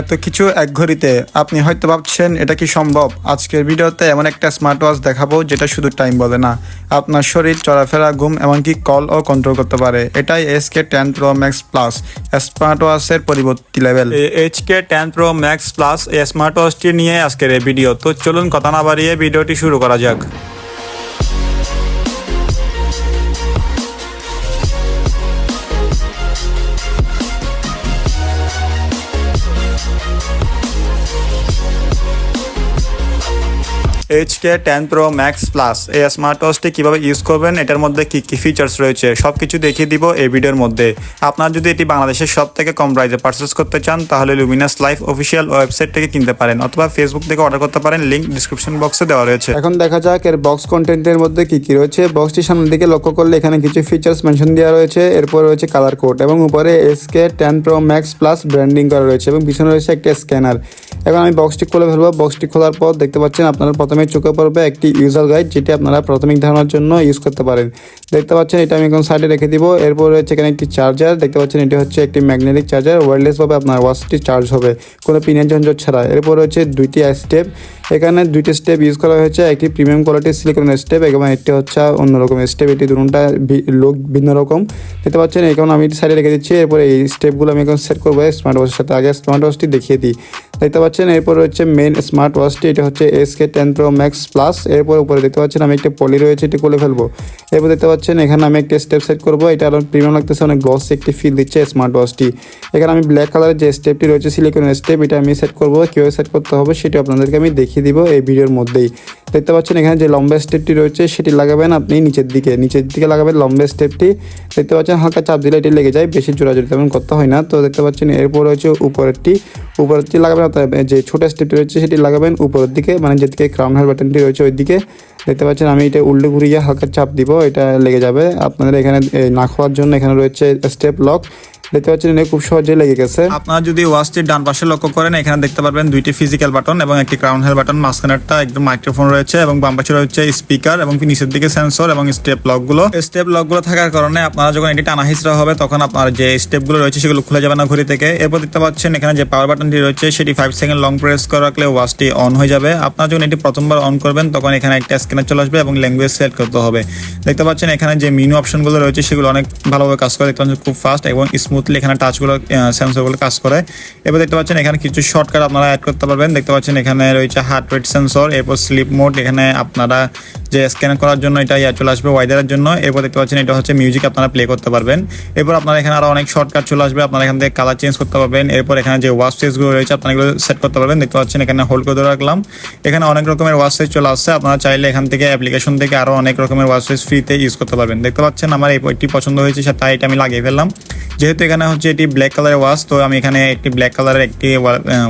এত কিছু এক ঘড়িতে। আপনি হয়তো ভাবছেন, এটা কি সম্ভব? আজকের ভিডিওতে এমন একটা স্মার্ট ওয়াচ দেখাবো যেটা শুধু টাইম বলে না। আপনার শরীর, চলাফেরা, ঘুম, এমনকি কল ও কন্ট্রোল করতে পারে। এটাই SK ten pro max plus smart ওয়াচের পরিবর্তী level HK ten pro max plus smart ওয়াচটি নিয়ে আজকের এই ভিডিও তো চলুন কথা না বাড়িয়ে ভিডিওটি শুরু করা যাক। HK ten pro max plus এই স্মার্ট ওয়াচটি কীভাবে ইউজ করবেন? এটার মধ্যে কী কী ফিচার্স রয়েছে? সব কিছু দেখিয়ে দিব এই ভিডিওর মধ্যে। আপনার যদি এটি বাংলাদেশের সব থেকে কম প্রাইসে পারচেস করতে চান, তাহলে লুমিনাস লাইফ অফিসিয়াল ওয়েবসাইট থেকে কিনতে পারেন অথবা ফেসবুক থেকে অর্ডার করতে পারেন। লিঙ্ক ডিসক্রিপশন বক্সে দেওয়া রয়েছে। এখন দেখা যাক এর বক্স কন্টেন্টের মধ্যে কি কি রয়েছে। বক্সটির সামনের দিকে লক্ষ্য করলে এখানে কিছু ফিচার্স মেনশন দেওয়া রয়েছে। এরপর রয়েছে কালার কোড এবং উপরে SK ten pro max plus branding করা রয়েছে এবং পিছনে রয়েছে একটা স্ক্যানার এখন আমি বক্সটি খুলে ফেলব। বক্সটি খোলার পর দেখতে পাচ্ছেন আপনারা প্রথমে চোখে পড়বে একটি ইউজার গাইড যেটি আপনারা প্রাথমিক ধারণার জন্য ইউজ করতে পারেন। দেখতে পাচ্ছেন এটা আমি এখন সাইডে রেখে দিব। এরপর রয়েছে এখানে একটি চার্জার দেখতে পাচ্ছেন এটি হচ্ছে একটি ম্যাগনেটিক চার্জার ওয়্যারলেসভাবে আপনার ওয়াচটি চার্জ হবে, কোনো পিনের ঝঞ্ঝট ছাড়া। এরপর রয়েছে দুইটি স্টেপ এখানে দুইটি স্টেপ ইউজ করা হয়েছে। একটি প্রিমিয়াম কোয়ালিটির সিলিকনের স্টেপ এবং একটি হচ্ছে অন্যরকম স্টেপ এটি দুটা লোক ভিন্ন রকম। দেখতে পাচ্ছেন, এখন আমি সাইডে রেখে দিচ্ছি। এরপরে এই স্টেপগুলো আমি এখন সেট করব স্মার্ট ওয়াচের সাথে। আগে স্মার্ট ওয়াচটি দেখিয়ে দিই। দেখতে পাচ্ছেন, এরপর হচ্ছে মেন স্মার্ট ওয়াচটি এটা হচ্ছে S K ten pro max plus এরপর উপরে দেখতে পাচ্ছেন, আমি একটা পলি রয়েছে, এটি খুলে ফেলব। এরপর দেখতে পাচ্ছেন, এখানে আমি একটা স্টেপ সেট করব। এটা আরও প্রিমিয়াম লাগতেছে, অনেক গ্লস একটি ফিল দিচ্ছে স্মার্ট ওয়াচটি এখানে আমি ব্ল্যাক কালারের যে স্টেপটি রয়েছে সিলিকনের স্টেপ এটা আমি সেট করব। কীভাবে সেট করতে হবে, সেটা আপনাদেরকে আমি দেখিয়ে দিব এই ভিডিওর মধ্যেই। দেখতে পাচ্ছেন এখানে যে লম্বা স্টেপটি রয়েছে, সেটি লাগাবেন আপনি নিচের দিকে। নিচের দিকে লাগাবেন লম্বা স্টেপটি দেখতে পাচ্ছেন হালকা চাপ দিলে এটি লেগে যায়, বেশি জোরাজোরি তেমন করতে হয় না। তো দেখতে পাচ্ছেন এরপর রয়েছে উপরেরটি। উপরেরটি লাগাবেন অর্থাৎ যে ছোটো স্টেপটি রয়েছে, সেটি লাগাবেন উপরের দিকে মানে যেদিকে ক্রাউন হেয়ার বাটনটি রয়েছে ওই দিকে দেখতে পাচ্ছেন আমি এটা উল্টে ঘুরিয়ে হালকা চাপ দিব, এটা লেগে যাবে। আপনাদের এখানে না খোলার জন্য এখানে রয়েছে স্টেপ লক দেখতে পাচ্ছেন এটা খুব সহজে লেগে গেছে। আপনারা যদি ওয়াচটির ডান পাশে লক্ষ্য করেন, এখানে দেখতে পারবেন দুইটি ফিজিক্যাল বাটন এবং একটি ক্রাউন হেয়ার বাটন মাঝখানেরটা একদম মাইক্রোফোন রয়েছে এবং বাম পাশে রয়েছে স্পিকার এবং নিচের দিকে সেন্সর এবং স্টেপ লকগুলো স্টেপ লকগুলো থাকার কারণে আপনারা যখন এটি টানা হিসরা হবে, তখন আপনার যে স্টেপগুলো রয়েছে সেগুলো খুলে যাবে না ঘড়ি থেকে। এরপর দেখতে পাচ্ছেন, এখানে যে পাওয়ার বাটনটি রয়েছে, সেটি ফাইভ সেকেন্ড লং প্রেস করে রাখলে ওয়াচটি অন হয়ে যাবে। আপনারা যখন এটি প্রথমবার অন করবেন, তখন এখানে একটা স্ক্যানার চলে আসবে এবং ল্যাঙ্গুয়েজ সিলেক্ট করতে হবে। দেখতে পাচ্ছেন, এখানে যে মেনু অপশনগুলো রয়েছে, সেগুলো অনেক ভালোভাবে কাজ করে। দেখতে পাচ্ছেন, খুব ফাস্ট এবং স্মুথলি এখানে টাচগুলো সেন্সরগুলো কাজ করে। এবার দেখতে পাচ্ছেন এখানে কিছু শর্টকাট আপনারা অ্যাড করতে পারবেন। দেখতে পাচ্ছেন এখানে রয়েছে হার্ট রেট সেন্সর এরপর স্লিপ মোড এখানে আপনারা যে স্ক্যান করার জন্য এটা ইয়া চলে আসবে ওয়েদারের জন্য। এরপর দেখতে পাচ্ছেন এটা হচ্ছে মিউজিক আপনারা প্লে করতে পারবেন। এরপর আপনারা এখানে আরও অনেক শর্টকাট চলে আসবে, আপনারা এখান থেকে কালার চেঞ্জ করতে পারবেন। এরপর এখানে যে ওয়াশগুলো রয়েছে, আপনারা এগুলো সেট করতে পারবেন। দেখতে পাচ্ছেন এখানে হোল্ড করে ধরে রাখলাম। এখানে অনেক রকমের ওয়াশ সেজ চলে আসছে। আপনারা চাইলে এখান থেকে অ্যাপ্লিকেশন থেকে আরও অনেক রকমের ওয়াশ সেজ ফ্রিতে ইউজ করতে পারবেন। দেখতে পাচ্ছেন আমার এই বইটি পছন্দ হয়েছে তাই এটা আমি লাগিয়ে ফেললাম। যেহেতু এখানে হচ্ছে এটি ব্ল্যাক কালারের ওয়াশ তো আমি এখানে একটি ব্ল্যাক কালারের একটি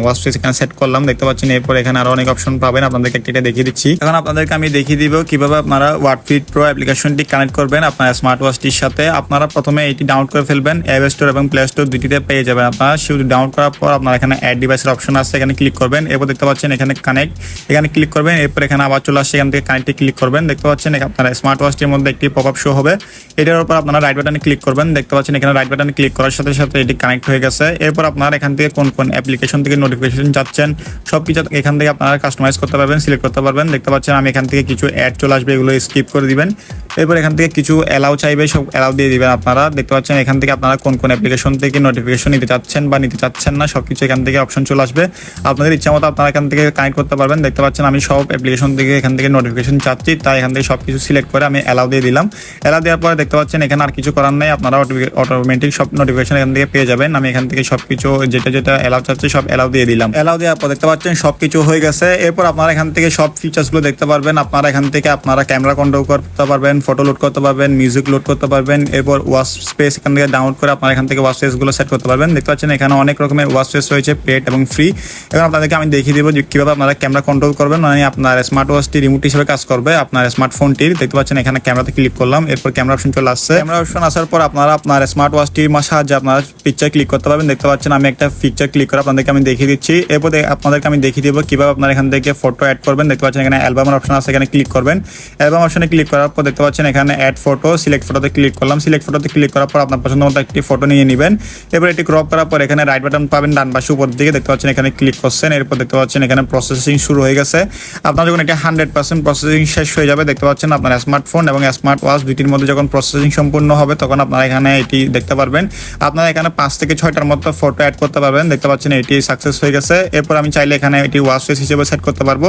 ওয়াশ ফেস এখানে সেট করলাম। দেখতে পাচ্ছেন এরপর এখানে আরও অনেক অপশন পাবেন। আপনাদেরকে একটি দেখিয়ে দিচ্ছি। এখন আপনাদেরকে আমি দেখিয়ে দিব কীভাবে আপনারা ওয়াটফিট প্রো অ্যাপ্লিকেশনটি কানেক্ট করবেন, আপনার স্মার্ট ওয়াচটির সাথে আপনারা প্রথমে এটি ডাউনলোড করে ফেলবেন। অ্যাপ স্টোর এবং প্লে স্টোর দুটিতে পেয়ে যাবেন আপনারা। শুধু ডাউনলোড করার পর আপনার এখানে অ্যাড ডিভাইসের অপশন আছে, এখানে ক্লিক করবেন। এরপর দেখতে পাচ্ছেন এখানে কানেক্ট এখানে ক্লিক করবেন, এরপর এখানে আবার চলে আসছে, এখান থেকে কানেক্টে ক্লিক করবেন। দেখতে পাচ্ছেন আপনার স্মার্ট ওয়াচটির মধ্যে একটি পপ আপ শো হবে। এটার উপর আপনারা রাইট বাটনে ক্লিক করবেন। দেখতে পাচ্ছেন এখানে রাইট বাটনে ক্লিক করার সাথে সাথে এটি কানেক্ট হয়ে গেছে। এরপর আপনারা এখান থেকে কোন কোন অ্যাপ্লিকেশন থেকে নোটিফিকেশন যাচ্ছেন সব কিছু এখান থেকে আপনারা কাস্টমাইজ করতে পারবেন সিলেক্ট করতে পারবেন। দেখতে পাচ্ছেন আমি এখান থেকে কিছু অ্যাড চলে আসবে এগুলো স্কিপ করে দিবেন। এরপর এখান থেকে কিছু অ্যালাউ চাইবে সব অ্যালাউ দিয়ে দিবেন আপনারা দেখতে পাচ্ছেন এখান থেকে আপনারা কোন কোন অ্যাপ্লিকেশন থেকে নোটিফিকেশন নিতে চাচ্ছেন বা নিতে চাচ্ছেন না সব কিছু এখান থেকে অপশন চলে আসবে আপনাদের ইচ্ছা মতো আপনারা এখান থেকে কানেক্ট করতে পারবেন দেখতে পাচ্ছেন আমি সব অ্যাপ্লিকেশন থেকে এখান থেকে নোটিফিকেশন চাচ্ছি তাই এখান থেকে সব কিছু সিলেক্ট করে আমি অ্যালাউ দিয়ে দিলাম অ্যালাউ দেওয়ার পরে দেখতে পাচ্ছেন এখানে আর কিছু করার নেই আপনারা অটোমেটিক সব নোটিফিকেশন এখান থেকে পেয়ে যাবেন আমি এখান থেকে সব কিছু যেটা যেটা অ্যালাউ চাচ্ছি সব অ্যালাউ দিয়ে দিলাম অ্যালাউ দেওয়ার পর দেখতে পাচ্ছেন সব কিছু হয়ে গেছে এরপর আপনারা এখান থেকে সব ফিচার্সগুলো দেখতে পারবেন আপনারা এখান থেকে আপনারা ক্যামেরা কন্ট্রোল করতে পারবেন ফটো লোড করতে পারবেন মিউজিক লোড করতে পারবেন, এরপর ওয়াশ স্পেস এখান থেকে ডাউনলোড করে আপনারা এখান থেকে ওয়াশ স্পেসগুলো সেট করতে পারবেন। দেখতে পাচ্ছেন এখানে অনেক রকমের ওয়াশ স্পেস রয়েছে পেড এবং ফ্রি এবং আপনাদেরকে আমি দেখিয়ে দিব যে কীভাবে আপনারা ক্যামেরা কন্ট্রোল করবেন মানে আপনার স্মার্ট ওয়াচটি রিমোট হিসেবে কাজ করবে আপনার স্মার্টফোনটির দেখতে পাচ্ছেন এখানে ক্যামেরাতে ক্লিক করলাম, এরপর ক্যামেরা অপশন চলে আসছে। ক্যামেরা অপশন আসার পর আপনারা আপনার স্মার্ট ওয়াচটির সাহায্যে আপনারা পিকচার ক্লিক করতে পারবেন। দেখতে পাচ্ছেন আমি একটা পিকচার ক্লিক করে আপনাদেরকে আমি দেখিয়ে দিচ্ছি। এরপর আপনাদেরকে আমি দেখিয়ে দিব কীভাবে আপনারা এখান থেকে ফটো অ্যাড করবেন। দেখতে পাচ্ছেন এখানে অ্যালবামের অপশন আছে, এখানে ক্লিক করবেন। অ্যালবাম অপশনে ক্লিক করার পর দেখতে পাচ্ছেন এখানে অ্যাড ফটো সিলেক্ট ফটোতে ক্লিক করলাম। সিলেক্ট ফটোতে ক্লিক করার পর আপনার পছন্দ মতো একটি ফটো নিয়ে নেবেন। এরপর এটি ক্রপ করার পর এখানে রাইট বাটন পাবেন ডান পাশে উপর দিকে। দেখতে পাচ্ছেন এখানে ক্লিক করছেন। এরপর দেখতে পাচ্ছেন এখানে প্রসেসিং শুরু হয়ে গেছে। আপনার যখন এটা হান্ড্রেড পার্সেন্ট প্রসেসিং শেষ হয়ে যাবে, দেখতে পাচ্ছেন আপনার স্মার্টফোন এবং স্মার্ট ওয়াচ দুইটির মধ্যে যখন প্রসেসিং সম্পূর্ণ হবে, তখন আপনারা এখানে এটি দেখতে পারবেন। আপনারা এখানে পাঁচ থেকে ছয়টার মতো ফটো অ্যাড করতে পারবেন। দেখতে পাচ্ছেন এটি সাকসেস হয়ে গেছে। এরপর আমি চাইলে এখানে এটি ওয়াচ ফেস হিসেবে সেট করতে পারব।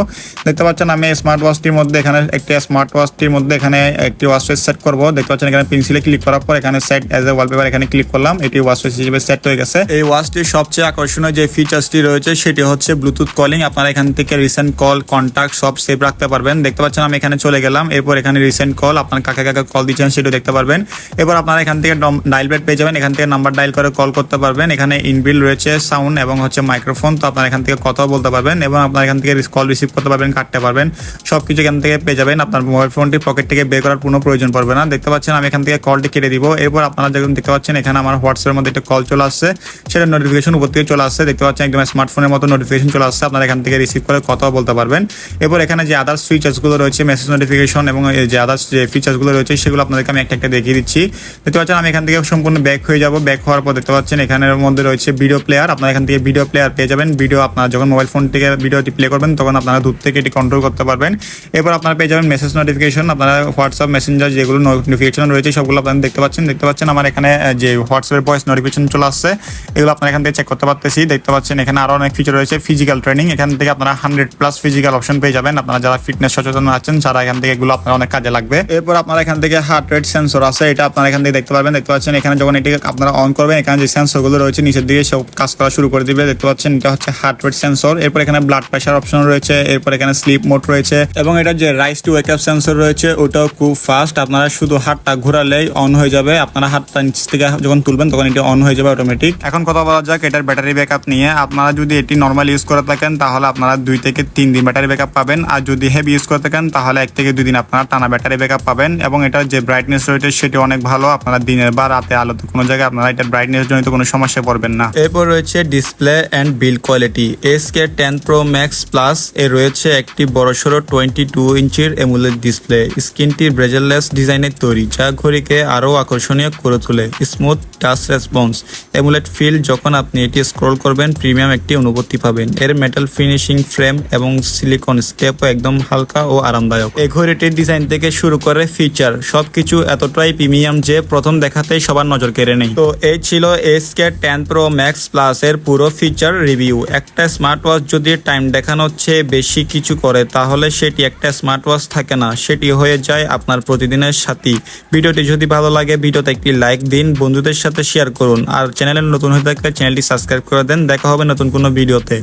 দেখতে পাচ্ছেন আমি স্মার্ট ওয়াচটির মধ্যে এখানে, একটি স্মার্ট ওয়াচটির মধ্যে এখানে একটি ওয়াচ ফেস সেট করব। দেখতে পাচ্ছেন এখানে পেন্সিলে ক্লিক করার পর এখানে সেট এজ এ ওয়ালপেপার এখানে ক্লিক করলাম। এটি ওয়াচ ফেস হিসেবে সেট হয়ে গেছে। এই ওয়াচটির সবচেয়ে আকর্ষণীয় যে ফিচার্সটি রয়েছে, সেটি হচ্ছে ব্লুটুথ কলিং আপনারা এখান থেকে রিসেন্ট কল কন্ট্যাক্ট সব সেভ রাখতে পারবেন। দেখতে পাচ্ছেন আমি এখানে চলে গেলাম। এরপর এখানে রিসেন্ট কল আপনার কাকে কাকে কল দিচ্ছেন সেটাও দেখতে পারবেন। এবার আপনারা এখান থেকে ডাইল বেড পেয়ে যাবেন। এখান থেকে নাম্বার ডাইল করে কল করতে পারবেন। এখানে ইনবিল রয়েছে সাউন্ড এবং হচ্ছে মাইক্রোফোন তো আপনারা এখান থেকে কথাও বলতে পারবেন এবং আপনারা এখান থেকে কল রিসিভ করতে পারবেন, কাটতে পারবেন। সব কিছু এখান থেকে পেয়ে যাবেন। আপনার মোবাইল ফোনটি পকেট থেকে বের করার কোনো প্রয়োজন পড়বে না। দেখতে পাচ্ছেন আমি এখান থেকে কলটি কেটে দিব। এরপর আপনারা যখন দেখতে পাচ্ছেন এখানে আমার হোয়াটসঅ্যাপের মধ্যে একটা কল চলে আসছে। সেটা নোটিফিকেশন উপর থেকে চলে আসছে। দেখতে পাচ্ছেন একদম স্মার্টফোনের মতো নোটিফিকেশন চলে আসছে। আপনারা এখান থেকে রিসিভ করে কথাও বলতে পারবেন। এরপর এখানে যে আদার্স ফিচার্সগুলো রয়েছে মেসেজ নোটিফিকেশন এবং যে আদার্স যে ফিচার্সগুলো রয়েছে, সেগুলো আপনাদেরকে আমি একটা একটা দেখিয়ে দিচ্ছি। দেখতে পাচ্ছেন আমি এখান থেকে সম্পূর্ণ ব্যাক হয়ে যাব। ব্যাক হওয়ার পর দেখতে পাচ্ছেন এখানের মধ্যে রয়েছে ভিডিও প্লেয়ার আপনারা এখান থেকে ভিডিও প্লেয়ার পেয়ে যাবেন। ভিডিও আপনারা যখন মোবাইল ফোন থেকে ভিডিওটি প্লে করবেন, তখন আপনারা দূর থেকে এটি কন্ট্রোল করতে পারবেন। এরপর আপনারা পেয়ে যাবেন মেসেজ নোটিফিকেশন আপনারা হোয়াটসঅ্যাপ মেসেঞ্জার যেগুলো নোটিফিকেশন রয়েছে, সবগুলো আপনারা দেখতে পাচ্ছেন। দেখতে পাচ্ছেন আমার এখানে যে হোয়াটসঅ্যাপের ভয়েস নোটিফিকেশন চলে আসছে, এগুলো আপনারা এখান থেকে চেক করতে পারতেছি। দেখতে পাচ্ছেন এখানে আরও অনেক ফিচার রয়েছে ফিজিক্যাল ট্রেনিং এখান থেকে আপনারা হান্ড্রেড প্লাস ফিজিক্যাল অপশন পেয়ে যাবেন। আপনারা যারা ফিটনেস সচেতন আছেন যারা এখান থেকে এগুলো আপনারা অনেক কাজে লাগবে। এরপর আপনারা এখান থেকে হার্ট রেট সেন্সর আছে, এটা আপনারা এখান থেকে দেখতে পারবেন। দেখতে পাচ্ছেন এখানে যখন এটিকে আপনারা অন করবেন, এখানে যে সেন্সরগুলো রয়েছে, নিচের দিকে সব কাজ করা শুরু করে দিবে। দেখতে পাচ্ছেন এটা হচ্ছে হার্ট রেট সেন্সর এরপর এখানে ব্লাড প্রেশার অপশন রয়েছে, এরপর এখানে স্লিপ মোড রয়েছে। এবং এটা যে raise to wake up sensor রয়েছে, ওটাও খুব ফাস্ট আপনারা শুধু হাতটা ঘোরালেই অন হয়ে যাবে। আপনারা হাতটা নিচ থেকে যখন তুলবেন, তখন এটি অন হয়ে যাবে অটোমেটিক এখন কথা বলা যাক, এটার ব্যাটারি ব্যাকআপ নিয়ে। আপনারা যদি এটি নর্মাল ইউজ করে থাকেন, তাহলে আপনারা দুই থেকে তিন দিন ব্যাটারি ব্যাকআপ পাবেন। আর যদি হেভি ইউজ করে থাকেন, তাহলে এক থেকে দুই দিন আপনারা টানা ব্যাটারি ব্যাকআপ পাবেন। এবং এটার যে ব্রাইটনেস রয়েছে, সেটি অনেক ভালো। আপনারা দিনের বা রাতে আলোতে কোনো জায়গায় আপনারা এটা ব্রাইটনেস জনিত কোনো সমস্যা পড়বেন না। এরপর রয়েছে display and build quality S K ten pro max plus এ রয়েছে একটি বড়সড় টোয়েন্টি টু ইঞ্চির এমুলেট ডিসপ্লে স্ক্রিনটি ব্রেজেললেস ডিজাইনের তৈরি, যা ঘড়িকে আরও আকর্ষণীয় করে তোলে। Smooth touch response emulate feel যখন আপনি এটি স্ক্রল করবেন প্রিমিয়াম একটি অনুভূতি পাবেন। এর মেটাল ফিনিশিং ফ্রেম এবং সিলিকন স্টেপও একদম হালকা ও আরামদায়ক। এই ঘড়িটির ডিজাইন থেকে শুরু করে ফিচার সবকিছু এতটাই প্রিমিয়াম যে প্রথম দেখাতেই সবার নজর কেড়ে নেই। তো এই ছিল S K ten pro max plus এর পুরো ফিচার রিভিউ একটা স্মার্ট ওয়াচ যদি টাইম দেখানোর চেয়ে বেশি কিছু করে, তাহলে সেটি একটা স্মার্ট ওয়াচ থাকে না। সেটি হয়ে যায় আপনার প্রতিদিনের সাথী। ভিডিওটি যদি ভালো লাগে, ভিডিওতে একটি লাইক দিন, বন্ধুদের সাথে শেয়ার করুন। আর চ্যানেলে নতুন হয়ে থাকলে চ্যানেলটি সাবস্ক্রাইব করে দেন। দেখা হবে নতুন কোনো ভিডিওতে।